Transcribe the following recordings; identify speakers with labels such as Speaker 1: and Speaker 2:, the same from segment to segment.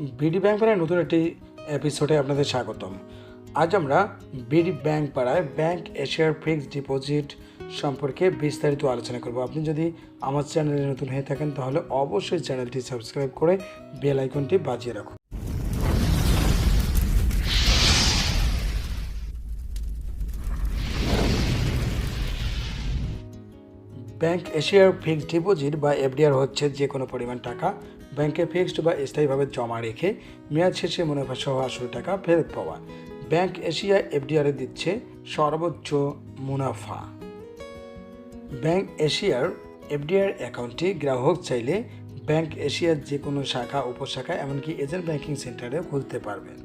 Speaker 1: BD bank পাড়ায় নতুন একটি এপিসোডে আপনাদের স্বাগতম। আজ আমরা বিডি ব্যাংক পাড়ায় ব্যাংক এশিয়ার ফিক্সড ডিপোজিট সম্পর্কে বিস্তারিত আলোচনা করব। আপনি যদি আমার চ্যানেলে নতুন হয়ে থাকেন, তাহলে অবশ্যই চ্যানেলটি সাবস্ক্রাইব করে বেল আইকনটি বাজিয়ে রাখুন। ব্যাংক এশিয়ার ফিক্সড ডিপোজিট বা এফডিআর হচ্ছে যে কোনো পরিমাণ টাকা ব্যাংকে ফিক্সড বা স্থায়ীভাবে জমা রেখে মেয়াদ শেষে মুনাফা সহ আসল টাকা ফেরত পাওয়া। ব্যাংক এশিয়া এফডিআরে দিচ্ছে সর্বোচ্চ মুনাফা। ব্যাংক এশিয়ার এফডিআর অ্যাকাউন্টটি গ্রাহক চাইলে ব্যাংক এশিয়ার যে কোনো শাখা, উপশাখা, এমনকি এজেন্ট ব্যাংকিং সেন্টারে খুলতে পারবেন।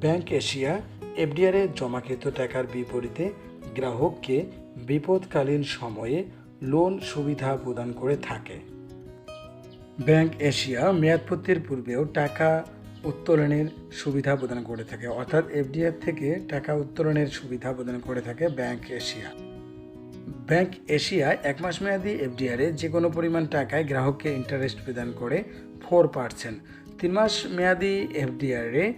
Speaker 1: ব্যাংক এশিয়া এফডিআরে জমাকৃত টাকার বিপরীতে গ্রাহককে বিপদকালীন সময়ে লোন সুবিধা প্রদান করে থাকে। ব্যাংক এশিয়া মেয়াদপত্তির পূর্বেও টাকা উত্তোলনের সুবিধা প্রদান করে থাকে, অর্থাৎ এফডিআর থেকে টাকা উত্তোলনের সুবিধা প্রদান করে থাকে ব্যাংক এশিয়া। ব্যাংক এশিয়া এক মাস মেয়াদি এফডিআরে যে কোনো পরিমাণ টাকায় গ্রাহককে ইন্টারেস্ট প্রদান করে ফোর পার্সেন্ট। তিন মাস মেয়াদি এফডিআরে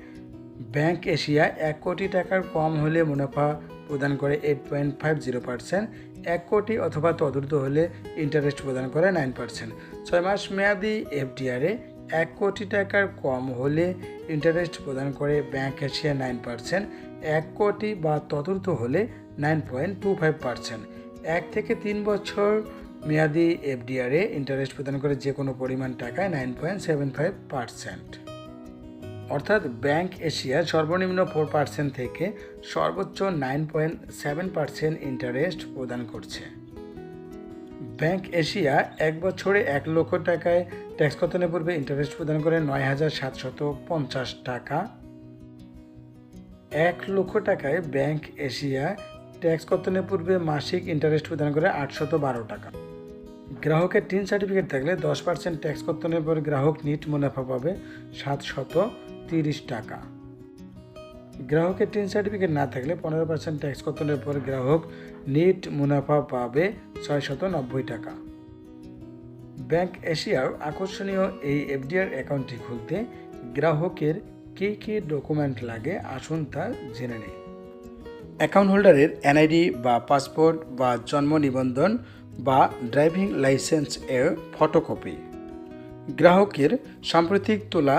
Speaker 1: ব্যাংক এশিয়া এক কোটি টাকার কম হলে মুনাফা প্রদান করে eight point five zero percent এক কোটি অথবা তদূর্ত হলে ইন্টারেস্ট প্রদান করে নাইন পার্সেন্ট ছয় মাস মেয়াদি এফডিআরে এক কোটি টাকার কম হলে ইন্টারেস্ট প্রদান করে ব্যাংক এশিয়া নাইন পার্সেন্ট এক কোটি বা তদূর্ত হলে nine point two five percent এক থেকে তিন বছর মেয়াদি এফডিআরে ইন্টারেস্ট প্রদান করে যে কোনো পরিমাণ টাকায় nine point seven five percent অর্থাৎ ব্যাংক এশিয়া সর্বনিম্ন ফোর পার্সেন্ট থেকে সর্বোচ্চ nine point seven percent interest প্রদান করছে। ব্যাংক এশিয়া এক বছরে এক লক্ষ টাকায় ট্যাক্স কতনের পূর্বে ইন্টারেস্ট প্রদান করে? নয় হাজার সাতশত পঞ্চাশ টাকা। এক লক্ষ টাকায় ব্যাংক এশিয়া ট্যাক্স কতনের পূর্বে মাসিক ইন্টারেস্ট প্রদান করে? আটশত বারো টাকা। গ্রাহকের টিন সার্টিফিকেট থাকলে দশ পার্সেন্ট ট্যাক্স কর্তনের পর গ্রাহক নিট মুনাফা পাবে? সাতশত তিরিশ টাকা। গ্রাহকের টিন সার্টিফিকেট না থাকলে পনেরো পার্সেন্ট ট্যাক্স কর্তনের পর গ্রাহক নিট মুনাফা পাবে ছয়শত নব্বই টাকা। ব্যাংক এশিয়ার আকর্ষণীয় এই এফডিআর অ্যাকাউন্টটি খুলতে গ্রাহকের কী কী ডকুমেন্ট লাগে আসুন তা জেনে নেই। অ্যাকাউন্ট হোল্ডারের এনআইডি বা পাসপোর্ট বা জন্ম নিবন্ধন বা ড্রাইভিং লাইসেন্স এর ফটোকপি গ্রাহকের সাম্প্রতিক তোলা